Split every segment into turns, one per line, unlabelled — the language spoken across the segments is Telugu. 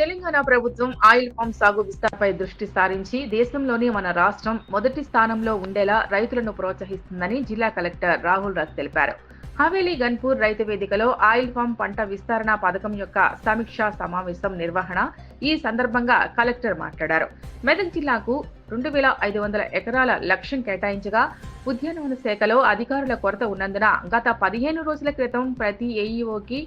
తెలంగాణ ప్రభుత్వం ఆయిల్ పామ్ సాగు విస్తరణపై దృష్టి సారించి దేశంలోని మన రాష్ట్రం మొదటి స్థానంలో ఉండేలా రైతులను ప్రోత్సహిస్తుందని జిల్లా కలెక్టర్ రాహుల్ రాజ్ తెలిపారు. హవేలీ గన్పూర్ రైతు వేదికలో ఆయిల్ పామ్ పంట విస్తరణ పథకం యొక్క సమీక్షా సమావేశం నిర్వహణ ఈ సందర్భంగా కలెక్టర్ మాట్లాడారు. మెదక్ జిల్లాకు రెండు వేల ఐదు వందల ఎకరాల లక్ష్యం కేటాయించగా ఉద్యానవన శాఖలో అధికారుల కొరత ఉన్నందున గత పదిహేను రోజుల క్రితం ప్రతి ఏఈఓకి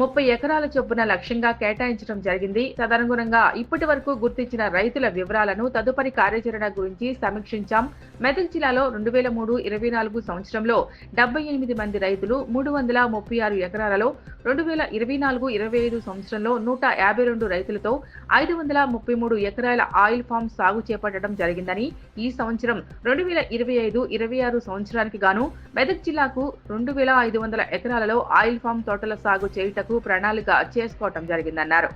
ముప్పై ఎకరాల చొప్పున లక్ష్యంగా కేటాయించడం జరిగింది. తదనుగుణంగా ఇప్పటి వరకు గుర్తించిన రైతుల వివరాలను తదుపరి కార్యాచరణ గురించి సమీక్షించాం. మెదక్ జిల్లాలో రెండు వేల మూడు ఇరవై నాలుగు సంవత్సరంలో డెబ్బై ఎనిమిది మంది రైతులు మూడు వందల ముప్పై ఆరు ఎకరాలలో రెండు వేల ఇరవై నాలుగు ఇరవై ఐదు సంవత్సరంలో నూట యాభై రెండు రైతులతో ఐదు వందల ముప్పై మూడు ఎకరాల ఆయిల్ ఫామ్ సాగు చేపట్టడం జరిగిందని ఈ సంవత్సరం రెండు వేల ఇరవై ఐదు ఇరవై ఆరు సంవత్సరానికి గాను మెదక్ జిల్లాకు రెండు వేల ఐదు వందల ఎకరాలలో ఆయిల్ ఫామ్ తోటల సాగు చేయుటకు ప్రణాళిక చేసుకోవటం జరిగిందన్నారు.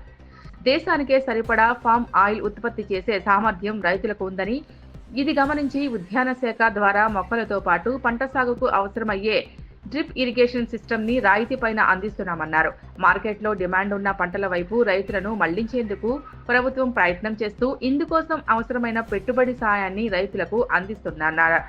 దేశానికే సరిపడా ఫామ్ ఆయిల్ ఉత్పత్తి చేసే సామర్థ్యం రైతులకు ఉందని ఇది గమనించి ఉద్యాన శాఖ ద్వారా మొక్కలతో పాటు పంట సాగుకు అవసరమయ్యే డ్రిప్ ఇరిగేషన్ సిస్టమ్ని రాయితీ పైన అందిస్తున్నామన్నారు. మార్కెట్లో డిమాండ్ ఉన్న పంటల వైపు రైతులను మళ్ళించేందుకు ప్రభుత్వం ప్రయత్నం చేస్తూ ఇందుకోసం అవసరమైన పెట్టుబడి సాయాన్ని రైతులకు అందిస్తున్నారు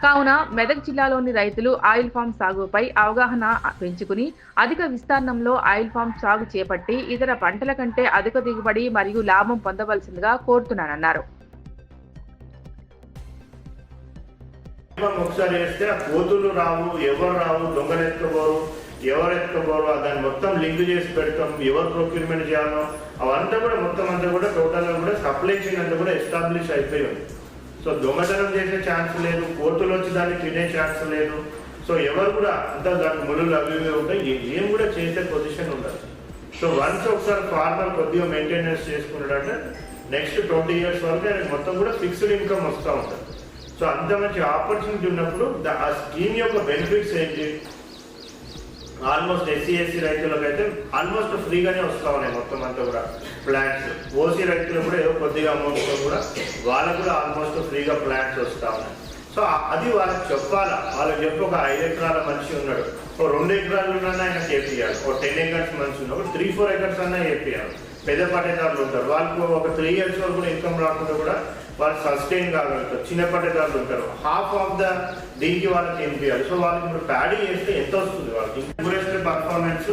కావున మెదక్ జిల్లాలోని రైతులు ఆయిల్ ఫామ్ సాగుపై అవగాహన పెంచుకుని అధిక విస్తీర్ణంలో ఆయిల్ ఫామ్ సాగు చేపట్టి ఇతర పంటల కంటే అధిక దిగుబడి మరియు లాభం పొందవలసిందిగా కోరుతున్నానన్నారు.
దీపం ఒకసారి వేస్తే ఆ కోతులు రావు ఎవరు రావు దొంగలు ఎత్తుకోరు ఎవరు ఎత్తుకోరు దాన్ని మొత్తం లింక్ చేసి పెడతాం ఎవరు ప్రొక్యూర్మెంట్ చేయాలో అవంతా కూడా మొత్తం అంతా కూడా టోటల్గా కూడా సప్లై చైన్ అంతా కూడా ఎస్టాబ్లిష్ అయిపోయి ఉంది సో దొంగతనం చేసే ఛాన్స్ లేదు కోతులు వచ్చి దాన్ని తినే ఛాన్స్ లేదు. సో ఎవరు కూడా అంతా దానికి ముళ్ళు అవి ఇవి ఉంటాయి ఏం కూడా చేసే పొజిషన్ ఉండదు. సో వన్స్ ఒకసారి ఫార్మర్ కొద్దిగా మెయింటెనెన్స్ చేసుకున్నాడంటే నెక్స్ట్ ట్వంటీ ఇయర్స్ వరకు మొత్తం కూడా ఫిక్స్డ్ ఇన్కమ్ వస్తూ ఉంటుంది. సో అంత మంచి ఆపర్చునిటీ ఉన్నప్పుడు ద- ఆ స్కీమ్ యొక్క బెనిఫిట్స్ ఏంటి? ఆల్మోస్ట్ ఎస్సీ ఎస్సీ రైతులకు అయితే ఆల్మోస్ట్ ఫ్రీగానే వస్తూ ఉన్నాయి మొత్తం అంతా కూడా. ప్లాంట్స్ ఓసీ రైతులు కూడా ఏదో కొద్దిగా అమౌంట్తో కూడా వాళ్ళకు కూడా ఆల్మోస్ట్ ఫ్రీగా ప్లాంట్స్ వస్తూ ఉన్నాయి. సో అది వాళ్ళకి చెప్పాలా? వాళ్ళకి చెప్పి ఒక ఐదు ఎకరాల మనిషి ఉన్నాడు. ఓ రెండు ఎకరాలు ఉన్నా ఆయన చేపియాలి ఓ టెన్ ఎకర్స్ మనిషి ఉన్నాడు. త్రీ ఫోర్ ఎకర్స్ అన్నా చేపియాలి పెద్ద పట్టేదారులు ఉంటారు. వాళ్ళకు ఒక త్రీ ఇయర్స్ వరకు కూడా ఇన్కమ్ రాకుండా కూడా వాళ్ళు సస్టైన్ కాగలుగుతారు చిన్నప్పటి పట్టేదారులు ఉంటారు. హాఫ్ ఆఫ్ ద దీనికి వాళ్ళకి ఎంపియాలి సో వాళ్ళకి ఇప్పుడు ప్యాడీ చేస్తే ఎంత వస్తుంది వాళ్ళకి? ఇంప్రెస్ట్ పర్ఫార్మెన్స్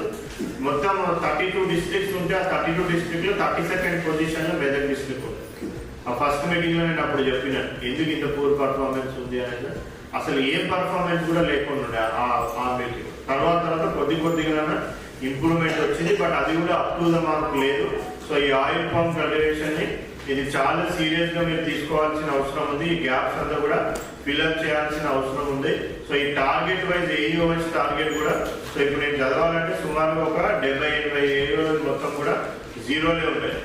మొత్తం థర్టీ టూ డిస్ట్రిక్ట్స్ ఉంటే ఆ థర్టీ టూ డిస్ట్రిక్ట్లో థర్టీ సెకండ్ పొజిషన్లో మెదక్ డిస్ట్రిక్ట్ ఉంటుంది. ఆ ఫస్ట్ మీటింగ్లో నేను అప్పుడు చెప్పినాను ఎందుకు ఇంత పూర్ పర్ఫార్మెన్స్ ఉంది అనేది? అసలు ఏం పర్ఫార్మెన్స్ కూడా లేకుండా ఆ- ఆ మీటింగ్ తర్వాత తర్వాత కొద్ది కొద్దిగా ఇంప్రూవ్మెంట్ వచ్చింది బట్ అది కూడా అప్ టు ద మార్క్ లేదు. సో ఈ ఆయిల్ పంప్ ఫెడరేషన్ని ఇది చాలా సీరియస్గా మీరు తీసుకోవాల్సిన అవసరం ఉంది. ఈ గ్యాప్స్ అంతా కూడా ఫిల్అప్ చేయాల్సిన అవసరం ఉంది. సో ఈ టార్గెట్ వైజ్ ఏఈఓఎస్ టార్గెట్ కూడా సో ఇప్పుడు నేను చదవాలంటే సుమారుగా ఒక డెబ్బై ఎనభై ఏఈఓ మొత్తం కూడా జీరోలే ఉంటాయి.